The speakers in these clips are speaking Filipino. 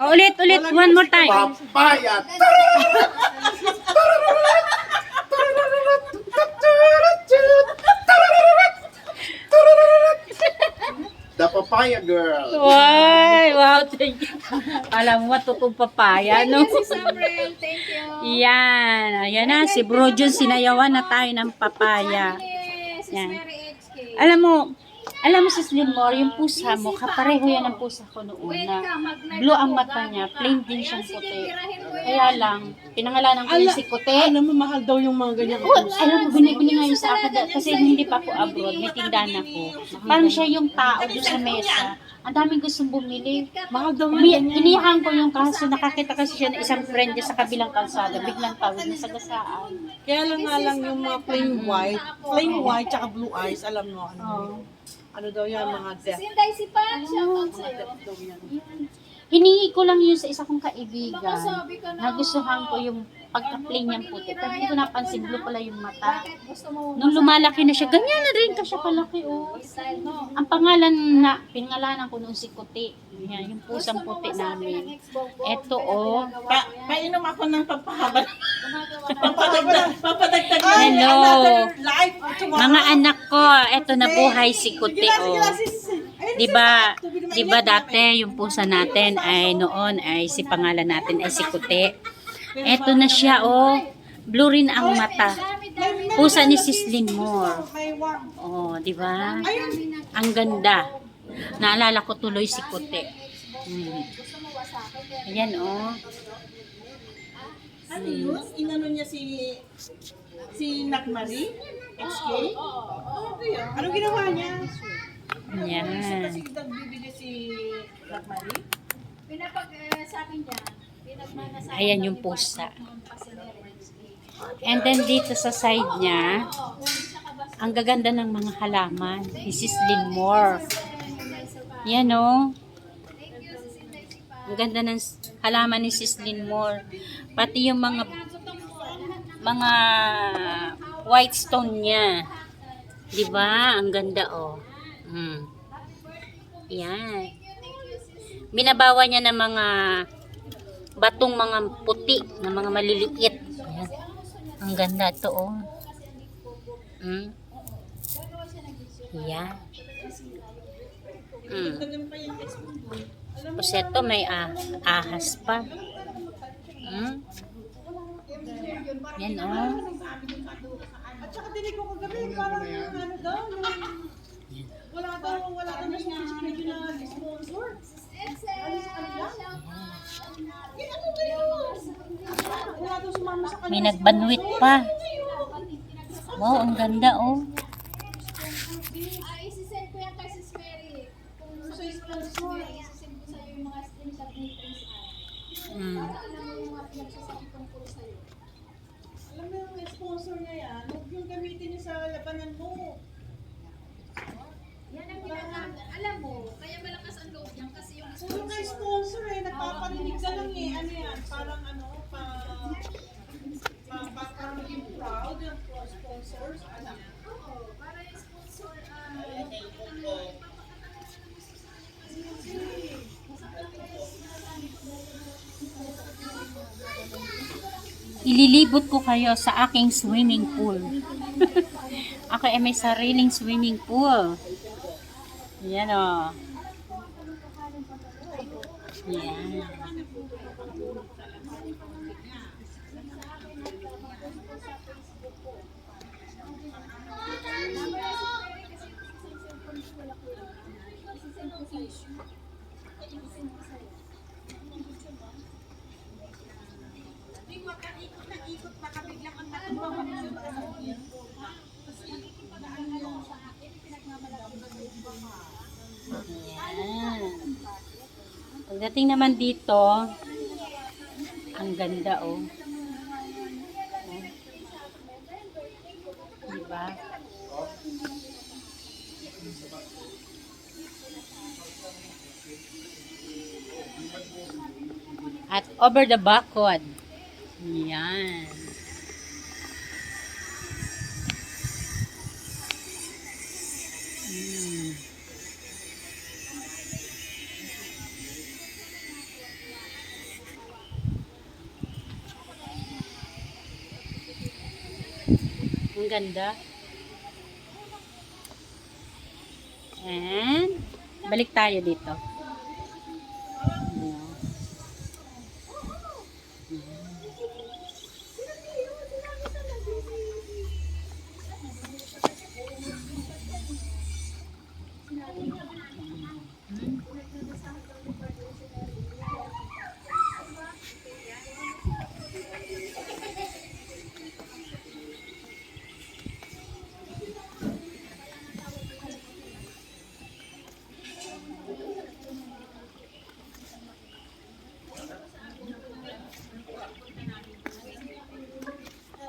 Oh, ulit, ulit. One more time. Papaya. The papaya girl. Wow, wow, thank you. Alam mo, matutong papaya, no? Si Samuel, thank you. Yan. Ayan na, si Bro Jun, sinayawan na tayo ng papaya. Yan. Alam mo, alam mo, Sis Limor, yung pusa mo, kapareho yan ang pusa ko noon na blue ang mata niya, plain din siyang puti. Kaya lang, pinangalanan ko yung si Kote. Alam mo, mahal daw yung mga ganyan. Oh, alam mo, binibili nga yun sa akin da- kasi hindi pa ako abroad, may tindahan ako. Parang siya yung tao doon sa mesa. Ang daming gustong bumili. Mahal daw yung Umi- iniyakan ko yung kaso, nakakita kasi siya ng isang friend niya sa kabilang kalsada, biglang tawid na sa gasaan. Kaya lang nga lang yung mga plain white, plain white tsaka blue eyes, alam mo, ano, Oh. ano daw yan, mga death. Sinday si Pan, shout out sa'yo. daw yan. Hiningi ko lang yun sa isa kong kaibigan. Na. Nagustuhan ko yung pagka-plain niyang puti. Pero hindi ko napansin, blue pala yung mata. Nung lumalaki na siya, ganyan na rin ka siya palaki, oh. Ang pangalan na, pinangalanan ko noon si Kuti. Yan, yung pusang puti namin. Eto, oh. Pa, painom ako ng pampahaba. Papadagdag, papadagdag Hello. Mga anak ko, eto na buhay si Kuti, oh. Di ba, di ba dati yung pusa natin ay noon ay si pangalan natin ay si Kuti. Eto na siya, oh. Blue rin ang mata. Pusa ni Sislin Moore. Oh, di ba? Ang ganda. Naalala ko tuloy si Kuti. Hmm. Ayan, oh. Ano yun? Inano niya si si Nakmari? XK? Ano yun? Anong ginawa niya? Ayan. Kasi nagbibigay si Nakmari? Pinapag, eh, sa akin dyan, pinagmana sa Ayan yung pusa. And then dito sa side niya, ang gaganda ng mga halaman. This is Moore. Yan oh. Ang ganda ng halaman ni Sislin Moore. Pati yung mga mga white stone niya. 'Di ba? Ang ganda oh. Mm. Yan. Binabawa niya ng mga batong mga puti, na mga maliliit. Ayan. Ang ganda ito oh. Mm. Yan. Mm. Tapos ito may ah, ahas pa. Hmm? Yan oh. At saka dinig ko kagabi, parang ano daw, wala daw, wala daw na sponsor na sponsor. Eh, ano ba yun? Wala daw sumama sa May nagbanwit pa. Wow, ang ganda oh. Para alam mo yung sponsor niya yan, yung gamitin niya sa labanan mo. Yan ang ginagawa. Alam mo, kaya malakas ang loob kasi yung sponsor eh, nagpaparinig ka eh. Ano yan, parang ano, pa, pa para maging proud yung sponsors. Ano? Oo, para yung sponsor, ah, Ililibot ko kayo sa aking swimming pool. Ako ay may sariling swimming pool. Yan oh. Yan. Pagdating naman dito, ang ganda oh. Oh. Diba? At over the backward. Yan. Ang ganda. And, balik tayo dito.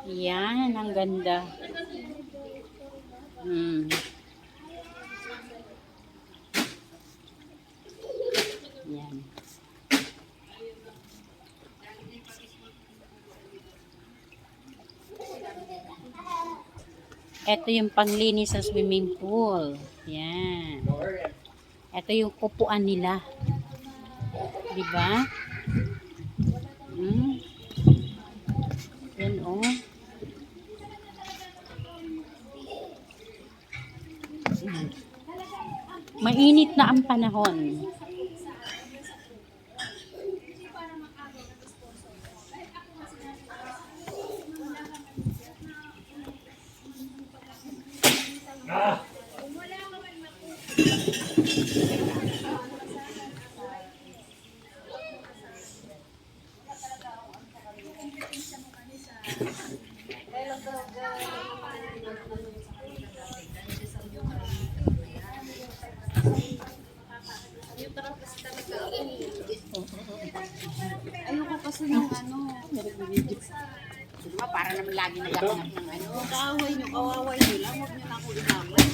Yan, ang ganda. Hmm. Yan. Ito yung panglinis sa swimming pool. Yan. Ito yung upuan nila. Di ba? Hmm. Yan oh. Mm. Mainit na ang panahon. Ayoko kasi ng ano. Para naman lagi naghahanap ng ano. Kaaway nyo, kawaway nyo lang. Huwag nyo na ako inaway.